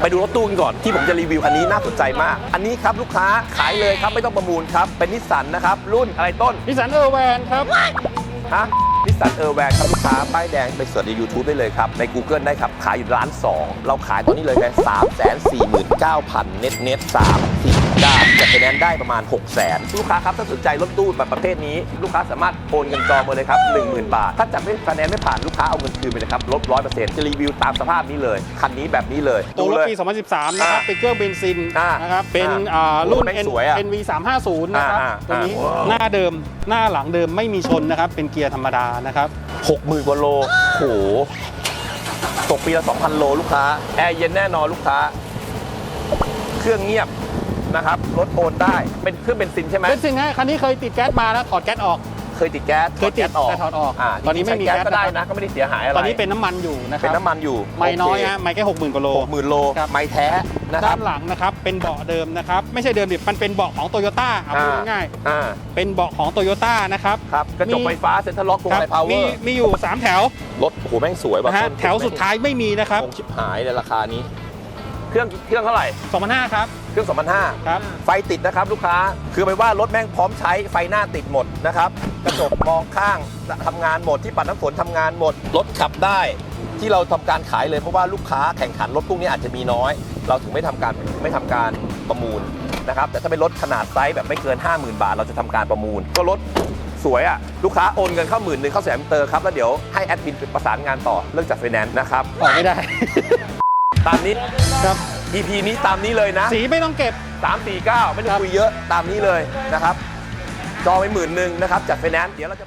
ไปดูรถตู้กันก่อนที่ผมจะรีวิวคันนี้น่าสนใจมาก อันนี้ครับลูกค้าขายเลยครับไม่ต้องประมูลครับ เป็นนิสสันนะครับ รุ่นอะไรต้นนิสสันเออร์แวนครับฮะนิสสันเออร์แวนครับลูกค้าป้ายแดงไปเสิร์ชใน YouTube ได้เลยครับ ใน Google ได้ครับ ขายอยู่ร้าน 2 เราขายตอนนี้เลยแค่สามแสนสี่หมื่นเก้าพันเน็ตเน็ตสามสี่เก้า จะคะแนนได้ประมาณ 6 0 0แสนลูกค้าครับถ้าสนใจรถตู้แบบประเภทนี้ ลูกค้าสามารถโอนเงินจองมาเลยครับ 10,000 บาท ถ้าจับไม่คะแนนไม่ผ่านลูกค้าเอาเงินคืนไปเลยครับลดร้อยเปอร์เซ็นต์จะรีวิวตามสภาพนี้เลย คันนี้แบบนี้เลยตัวรถเลย ปี 2013 นะครับ อ่าเป็นเครื่องเบนซินอ่านะครับ เป็นอ่าอ่ารุ่น โอ้แม่ง N- สวยอะ NV 350 นะครับ อ่าตัวนี้อ่า หน้าเดิม หน้าหลังเดิมไม่มีชนนะครับ เป็นเกียร์ธรรมดานะครับ60,000กว่าโลโห ตกปีละ 2,000 โลลูกค้า แอร์เย็นแน่นอนลูกค้า เครื่องเงียบ นะครับรถโอนได้เป็นเครื่องเบนซินใช่ไหมเบนซินฮะคันนี้เคยติดแก๊สมาแล้วถอดแก๊สออก เคยติดแก๊สเคยติดแก๊สออกแต่ถอดออกาตอนนี้ไม่มีใช้แก๊สแก๊สก็ได้นะครับนะก็ไม่ได้เสียหายอะไรตอนนี้เป็นน้ำมันอยู่นะคเป็รันบน้ำมันอยู่ไม่น้อยโเคฮะไม่แค่60,000กว่าโลหกหมื่นโลครับไม่แท้นะคด้ารับนหลังนะครับเป็นเบาะเดิมนะครับไม่ใช่เดิมดิมันเป็นเบาะของโตโยต้าเอาพูดง่ายอ่าๆเป็นเบาะของโตโยต้านะครับครับกระจกมีไฟฟ้าเซ็นทรัลล็อกพวงคมารัลัยพาวเวมีอร์มีอยู่ 3 แถวรถโอ้โหแม่งสวยแบบนะฮะแถวสุดท้ายไม่มีนะครับคงชิบหายในราคานี้ เครื่องเครื่องเท่าไหร่2005ครับ เครื่อง2,500ครับ ไฟติดนะครับลูกค้า คือไปว่ารถแม่งพร้อมใช้ไฟหน้าติดหมดนะครับ กระจกมองข้างทำงานหมดที่ปัดน้ำฝนทำงานหมด รถขับได้ ที่เราทำการขายเลยเพราะว่าลูกค้าแข่งขันรถพวกนี้อาจจะมีน้อย เราถึงไม่ทำการไม่ทำการประมูลนะครับ แต่ถ้าเป็นรถขนาดไซส์แบบไม่เกิน 50,000 บาท เราจะทำการประมูล ก็รถสวยอะลูกค้าโอนเงินเข้าหมื่นหนึ่งเข้าแสนเตอร์ครับแล้วเดี๋ยวให้แอดมินประสานงานต่อเรื่องจัดไฟแนนซ์นะครับ ออกไม่ได้ ตามนี้ครับ EP นี้ตามนี้เลยนะ สีไม่ต้องเก็บ 3 4 9 ไม่ต้องคุยเยอะตามนี้เลยนะครับจองไปหมื่นหนึ่งนะครับจัดไฟแนนซ์เดี๋ยวเราจะ